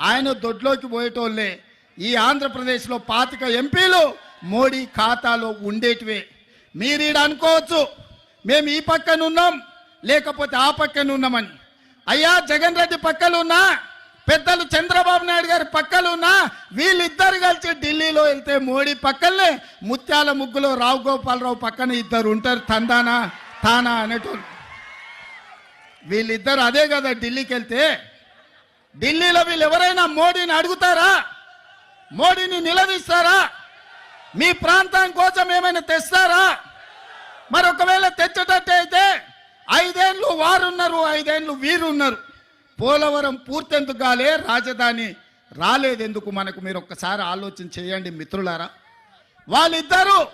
ఆయన దొడ్లోకి పోయేటోళ్ళే ఈ ఆంధ్రప్రదేశ్లో పాతిక ఎంపీలు మోడీ ఖాతాలో ఉండేటివే. మీరు ఈడ అనుకోవచ్చు మేము ఈ పక్కన ఉన్నాం లేకపోతే ఆ పక్కన ఉన్నామని. అయ్యా జగన్ రెడ్డి పక్కనున్నా పెద్దలు చంద్రబాబు నాయుడు గారి పక్కన వీళ్ళిద్దరు కలిసి ఢిల్లీలో వెళ్తే మోడీ పక్కనే ముత్యాల ముగ్గులో రావు గోపాలరావు పక్కన ఇద్దరు ఉంటారు తందానా తానా అనేటోళ్ళు. వీళ్ళిద్దరు అదే కదా ఢిల్లీకి వెళ్తే. ఢిల్లీలో వీళ్ళు ఎవరైనా మోడీని అడుగుతారా? మోడీని నిలదీస్తారా? మీ ప్రాంతం కోసం ఏమైనా తెస్తారా? మరి ఒకవేళ తెచ్చేటట్టు అయితే ఐదేళ్ళు వారున్నారు ఐదేళ్ళు వీరున్నారు. పోలవరం పూర్తెందుకు కాలే రాజధాని రాలేదెందుకు మనకు? మీరు ఒక్కసారి ఆలోచన చేయండి మిత్రులారా. వాళ్ళిద్దరూ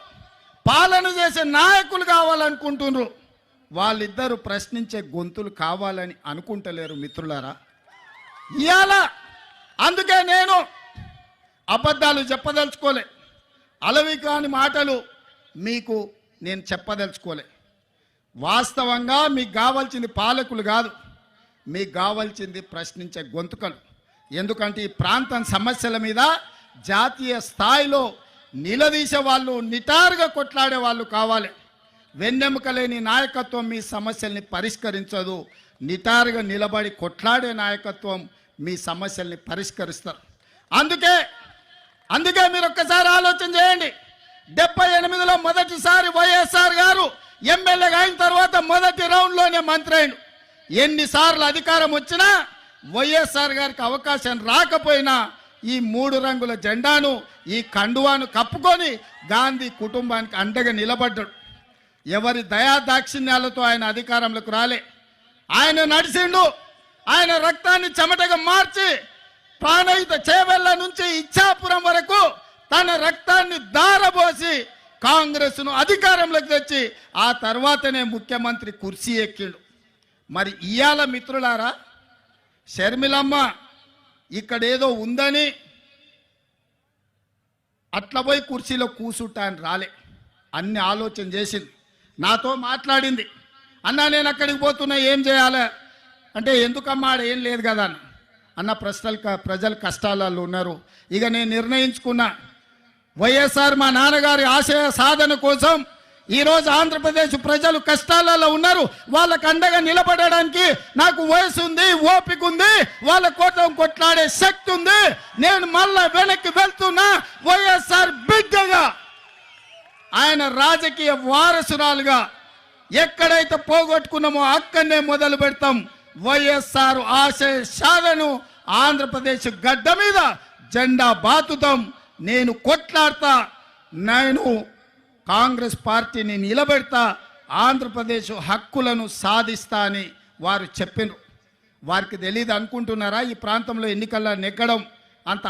పాలన చేసే నాయకులు కావాలనుకుంటున్నారు. వాళ్ళిద్దరూ ప్రశ్నించే గొంతులు కావాలని అనుకుంటలేరు మిత్రులారా. ఇవాళ అందుకే నేను అబద్ధాలు చెప్పదలుచుకోలే. అలవి కాని మాటలు మీకు నేను చెప్పదలుచుకోలే. వాస్తవంగా మీకు కావాల్సింది పాలకులు కాదు. మీకు కావాల్సింది ప్రశ్నించే గొంతుకలు. ఎందుకంటే ఈ ప్రాంతం సమస్యల మీద జాతీయ స్థాయిలో నిలదీసే వాళ్ళు నిటారుగా కొట్లాడే వాళ్ళు కావాలి. వెన్నెముక లేని నాయకత్వం మీ సమస్యల్ని పరిష్కరించదు. నిటారుగా నిలబడి కొట్లాడే నాయకత్వం మీ సమస్యల్ని పరిష్కరిస్తారు. అందుకే అందుకే మీరు ఒక్కసారి ఆలోచన చేయండి. డెబ్బై ఎనిమిదిలో మొదటిసారి వైఎస్ఆర్ గారు ఎమ్మెల్యేగా అయిన తర్వాత మొదటి రౌండ్లోనే మంత్రి అయిండు ఎన్నిసార్లు అధికారం వచ్చినా వైఎస్ఆర్ గారికి అవకాశం రాకపోయినా ఈ మూడు రంగుల జెండాను ఈ కండువాను కప్పుకొని గాంధీ కుటుంబానికి అండగా నిలబడ్డాడు. ఎవరి దయా దాక్షిణ్యాలతో ఆయన అధికారంలోకి రాలే. ఆయన నడిచిండు. ఆయన రక్తాన్ని చెమటగా మార్చి ప్రాణయుత చేవెళ్ళ నుంచి ఇచ్చాపురం వరకు తన రక్తాన్ని దారబోసి కాంగ్రెస్ను అధికారంలోకి తెచ్చి ఆ తర్వాతనే ముఖ్యమంత్రి కుర్చీ ఎక్కిండు. మరి ఇయాల మిత్రులారా షర్మిలమ్మ ఇక్కడేదో ఉందని అట్లా పోయి కుర్చీలో కూసుంటా అని రాలే. అన్ని ఆలోచన చేసింది. నాతో మాట్లాడింది. అన్నా నేను అక్కడికి పోతున్నా ఏం చేయాలి? అంటే ఎందుకమ్మా ఆడ ఏం లేదు కదా అన్న అన్న ప్రశ్నలు క- ప్రజలు కష్టాలలో ఉన్నారు. ఇక నేను నిర్ణయించుకున్నా వైఎస్ఆర్ మా నాన్నగారి ఆశయ సాధన కోసం ఈరోజు ఆంధ్రప్రదేశ్ ప్రజలు కష్టాలలో ఉన్నారు. వాళ్ళకు అండగా నిలబడడానికి నాకు వయసు ఉంది ఓపిక ఉంది. వాళ్ళ కోసం కొట్లాడే శక్తి ఉంది. నేను మళ్ళా వెనక్కి వెళ్తున్నా. వైఎస్ఆర్ బిడ్డగా. ఆయన రాజకీయ వారసురాలుగా ఎక్కడైతే పోగొట్టుకున్నామో అక్కడనే మొదలు పెడతాం. వైఎస్ఆర్ ఆశయ సాధను ఆంధ్రప్రదేశ్ గడ్డ మీద జెండా బాతుతాం. నేను కొట్లాడతా. నేను కాంగ్రెస్ పార్టీని నిలబెడతా ఆంధ్రప్రదేశ్ హక్కులను సాధిస్తా అని వారు చెప్పిన వారికి తెలియదు అనుకుంటున్నారా ఈ ప్రాంతంలో ఎన్నికల్లో నెగ్గడం అంత